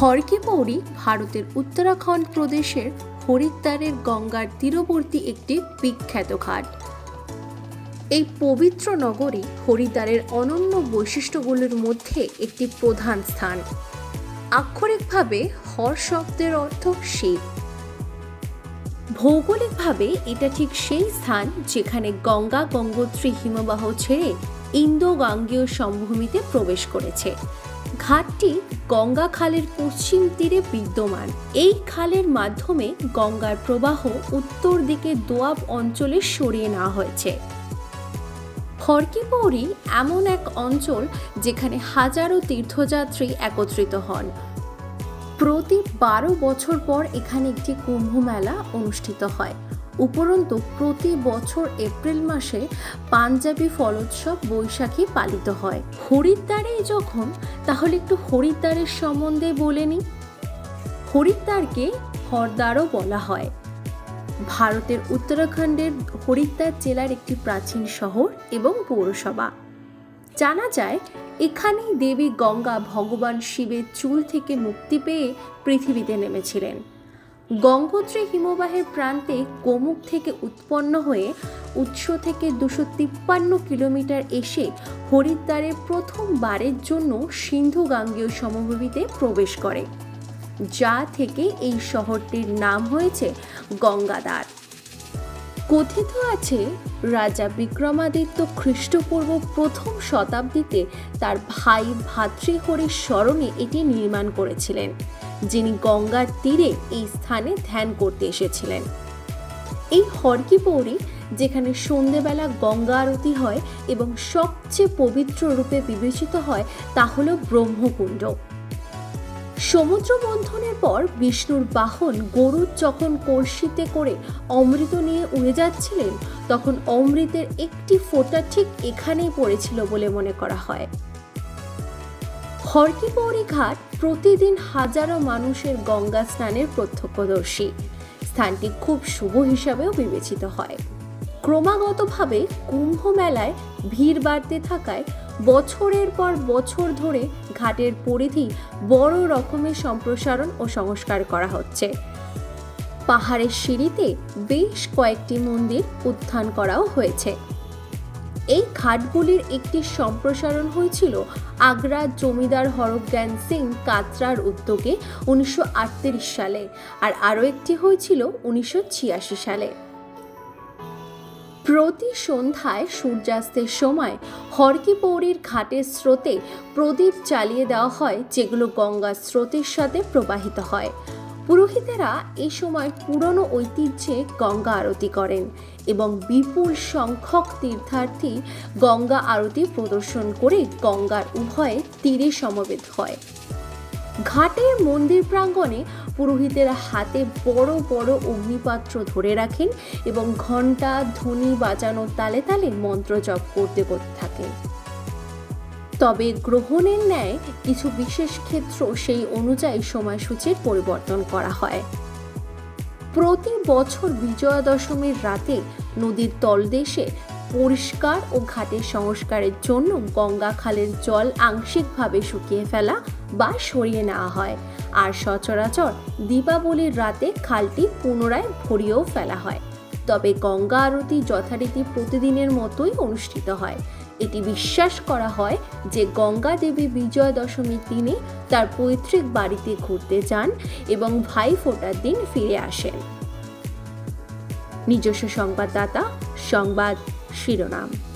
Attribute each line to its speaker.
Speaker 1: হরকি পৌরি ভারতের উত্তরাখণ্ড প্রদেশের হরিদ্বারের গঙ্গার তীরবর্তী একটি বিখ্যাত ঘাট। এই পবিত্র নগরী হরিদ্বারের অনন্য বৈশিষ্ট্যগুলির মধ্যে একটি প্রধান স্থান। আক্ষরিকভাবে হর শব্দের অর্থ শিব। ভৌগোলিকভাবে এটা ঠিক সেই স্থান যেখানে গঙ্গা গঙ্গোত্রী হিমবাহ ছেড়ে ইন্দো গাঙ্গীয় সমভূমিতে প্রবেশ করেছে। ঘাটটি গঙ্গা খালের পশ্চিম তীরে বিদ্যমান। এই খালের মাধ্যমে গঙ্গার প্রবাহ উত্তর দিকে দোয়াব অঞ্চলে সরিয়ে নেওয়া হয়েছে। ফরকিপৌরি এমন এক অঞ্চল যেখানে হাজারো তীর্থযাত্রী একত্রিত হন। প্রতি বারো বছর পর এখানে একটি কুম্ভ মেলা অনুষ্ঠিত হয়। উপরন্তু প্রতি বছর এপ্রিল মাসে পাঞ্জাবি ফলোৎসব বৈশাখী পালিত হয়। হরিদ্বারেই যখন, তাহলে একটু হরিদ্বারের সম্বন্ধে বলে নিই। হরিদ্বারকে হরদ্বারও বলা হয়। ভারতের উত্তরাখণ্ডের হরিদ্বার জেলার একটি প্রাচীন শহর এবং পৌরসভা। জানা যায়, এখানেই দেবী গঙ্গা ভগবান শিবের চুল থেকে মুক্তি পেয়ে পৃথিবীতে নেমেছিলেন। গঙ্গোত্রী হিমবাহের প্রান্তে কোমুক থেকে উৎপন্ন হয়ে উৎস থেকে দুশো তিপ্পান্ন কিলোমিটার এসে হরিদ্বারে প্রথমবারের জন্য সিন্ধু গাঙ্গীয় সমভূমিতে প্রবেশ করে, যা থেকে এই শহরটির নাম হয়েছে গঙ্গাদার কথিত আছে, রাজা বিক্রমাদিত্য খ্রিস্টপূর্ব প্রথম শতাব্দীতে তার ভাই ভাতৃহরির স্মরণে এটি নির্মাণ করেছিলেন, যিনি গঙ্গার তীরে এই স্থানে ধ্যান করতে এসেছিলেন। এই হরকি পৌরি, যেখানে সন্ধেবেলা গঙ্গা আরতি হয় এবং সবচেয়ে পবিত্র রূপে বিবেচিত হয়, তা হল ব্রহ্মকুণ্ড। সমুদ্র মন্থনের পর বিষ্ণুর বাহন গরুর যখন কলসিতে করে অমৃত নিয়ে উড়ে যাচ্ছিলেন, তখন অমৃতের একটি ফোঁটা ঠিক এখানেই পড়েছিল বলে মনে করা হয়। হরকিপৌরি ঘাট প্রতিদিন হাজারো মানুষের গঙ্গা স্নানের প্রত্যক্ষদর্শী। স্থানটি খুব শুভ হিসাবেও বিবেচিত হয়। ক্রমাগতভাবে কুম্ভ মেলায় ভিড় বাড়তে থাকায় বছরের পর বছর ধরে ঘাটের পরিধি বড় রকমের সম্প্রসারণ ও সংস্কার করা হচ্ছে। পাহাড়ের সিঁড়িতে বেশ কয়েকটি মন্দির উত্থান করাও হয়েছে। এই ঘাটগুলির একটি সম্প্রসারণ হয়েছিল আগ্রা জমিদার হরজ্ঞান সিং কাতরার উদ্যোগে উনিশশো আটত্রিশ সালে, আর আরও একটি হয়েছিল উনিশশো ছিয়াশি সালে। প্রতি সন্ধ্যায় সূর্যাস্তের সময় হরকি পৌরির ঘাটের স্রোতে প্রদীপ জ্বালিয়ে দেওয়া হয়, যেগুলো গঙ্গার স্রোতের সাথে প্রবাহিত হয়। পুরোহিতেরা এই সময় পুরনো ঐতিহ্যে গঙ্গা আরতি করেন এবং বিপুল সংখ্যক তীর্থার্থী গঙ্গা আরতি প্রদর্শন করে গঙ্গার উভয়ে তীরে সমবেত হয়। ঘাটের মন্দির প্রাঙ্গণে পুরোহিতেরা হাতে বড় বড় অগ্নিপাত্র ধরে রাখেন এবং ঘণ্টা, ধ্বনি বাজানোর তালে তালে মন্ত্র জপ করতে করতে থাকেন। তবে গ্রহণের ন্যায় কিছু বিশেষ ক্ষেত্র সেই অনুযায়ী সময়সূচির পরিবর্তন করা হয়। প্রতি বছর বিজয়া দশমীর রাতে নদীর তলদেশে পরিষ্কার ও ঘাটের সংস্কারের জন্য গঙ্গা খালের জল আংশিকভাবে শুকিয়ে ফেলা বা সরিয়ে নেওয়া হয়। আর সচরাচর দীপাবলির রাতে খালটি পুনরায় ভরিয়েও ফেলা হয়। তবে গঙ্গা আরতি যথারীতি প্রতিদিনের মতোই অনুষ্ঠিত হয়। এটি বিশ্বাস করা হয় যে গঙ্গা দেবী বিজয় দশমীর দিনে তার পৈতৃক বাড়িতে ঘুরতে যান এবং ভাই ফোটার দিন ফিরে আসেন। নিজস্ব সংবাদদাতা, সংবাদ শিরোনাম।